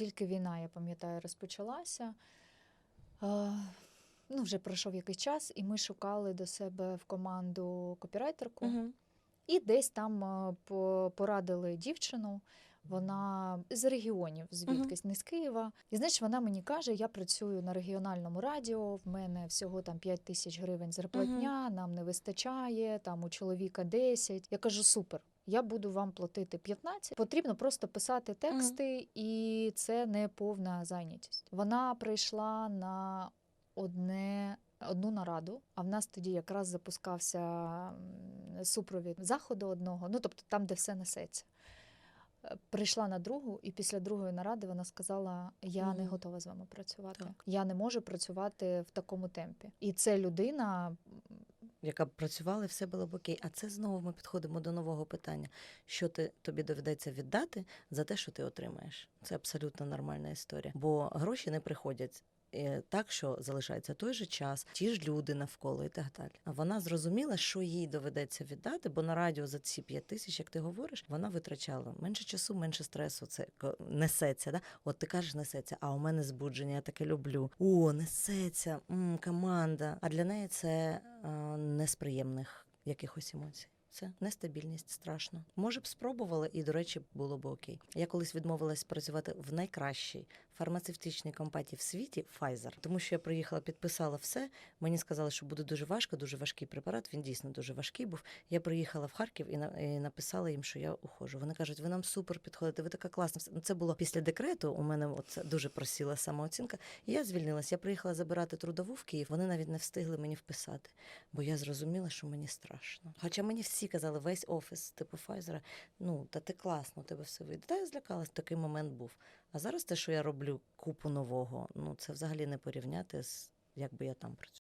тільки війна, я пам'ятаю, розпочалася. Ну, вже пройшов якийсь час, і ми шукали до себе в команду копірайтерку. Угу. І десь там порадили дівчину. Вона з регіонів, звідкись, не з Києва. І знаєш, вона мені каже: я працюю на регіональному радіо, в мене всього там 5 тисяч гривень зарплатня, нам не вистачає, там у чоловіка 10. Я кажу, супер. Я буду вам платити 15. Потрібно просто писати тексти, і це не повна зайнятість. Вона прийшла на одне. Одну нараду, а в нас тоді якраз запускався супровід заходу одного, ну тобто там, де все несеться. Е, Прийшла на другу, і після другої наради вона сказала: Я не готова з вами працювати. Так. Я не можу працювати в такому темпі. І це людина, яка б працювала, і все було б окей. А це знову ми підходимо до нового питання: що ти тобі доведеться віддати за те, що ти отримаєш. Це абсолютно нормальна історія, бо гроші не приходять. е, Так, що залишається той же час, ті ж люди навколо і так далі. А вона зрозуміла, що їй доведеться віддати, бо на радіо за ці п'ять тисяч, як ти говориш, вона витрачала менше часу, менше стресу. Це несеться. Да? От ти кажеш, несеться, а у мене збудження, я таке люблю. О, несеться, м, команда. А для неї це а, не з приємних якихось емоцій. Це нестабільність, страшно. Може б спробувала, і, до речі, було б окей. Я колись відмовилась працювати в найкращій фармацевтичній компанії в світі Pfizer, тому що я приїхала, підписала все. Мені сказали, що буде дуже важко, дуже важкий препарат. Він дійсно дуже важкий був. Я приїхала в Харків і, на, і написала їм, що я ухожу. Вони кажуть, ви нам супер підходите, ви така класна. Ну, Це було після декрету. У мене от дуже просіла самооцінка. І я звільнилась. Я приїхала забирати трудову в Київ. Вони навіть не встигли мені вписати, бо я зрозуміла, що мені страшно. Хоча мені всі казали, весь офіс, типу Файзера, ну та ти класно, тебе все вийде. Та я злякалась, такий момент був. А зараз те, що я роблю купу нового, ну це взагалі не порівняти з як би я там працювала.